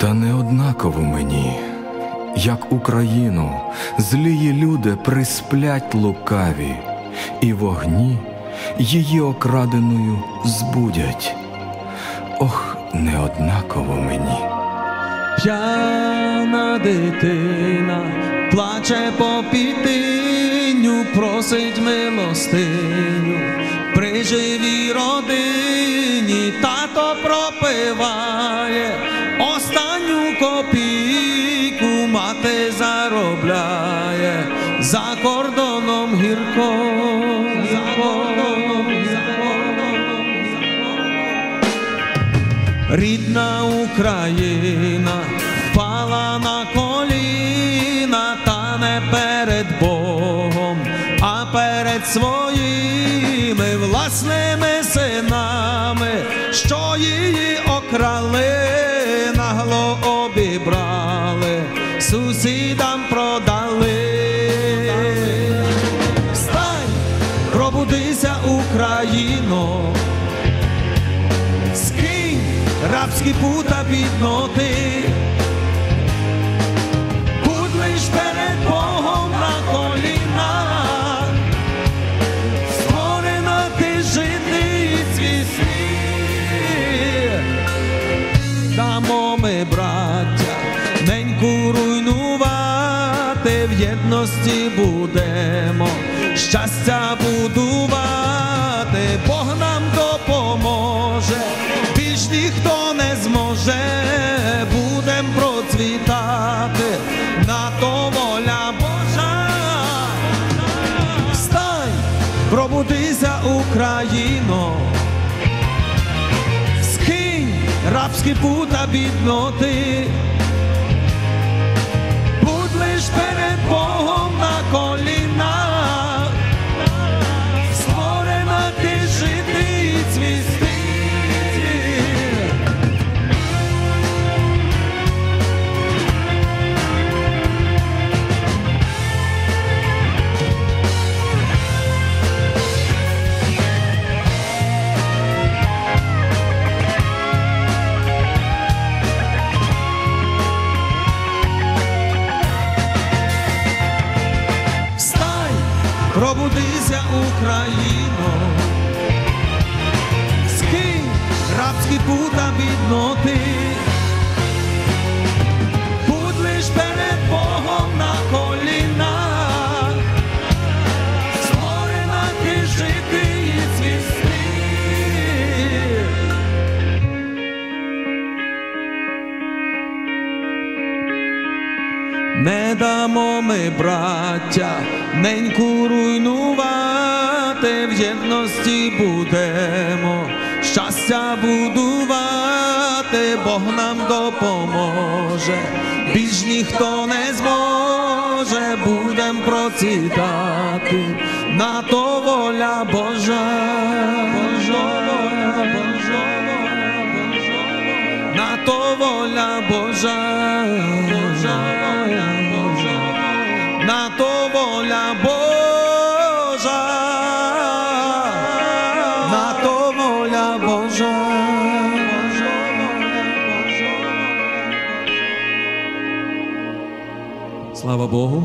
Та не однаково мені, як Україну, злії люди присплять лукаві, і вогні її окраденою збудять. Ох, не однаково мені. П'яна дитина плаче по підтиню, просить милостиню, при живій родині тато пропиває, заробляє, за кордоном гірко, за кордоном гірко. Рідна Україна впала на коліна, та не перед Богом, а перед своїми власними синами, сусідам продали. Встань, пробудися, Україно, скинь рабські пута бідноти, руйнувати, в єдності будемо. Щастя будувати, Бог нам допоможе, більш ніхто не зможе, будем процвітати, на то воля Божа. Встань, пробудися, Україно, рабські пута бідноти, пробудися, Україно, скинь рабські пута бідноти, Не дамо ми, браття, неньку руйнувати, в єдності будемо щастя будувати, Бог нам допоможе, більш ніхто не зможе, будем процвітати, на то воля Божа, Божа, Божа, на то воля Божа, Слава Богу.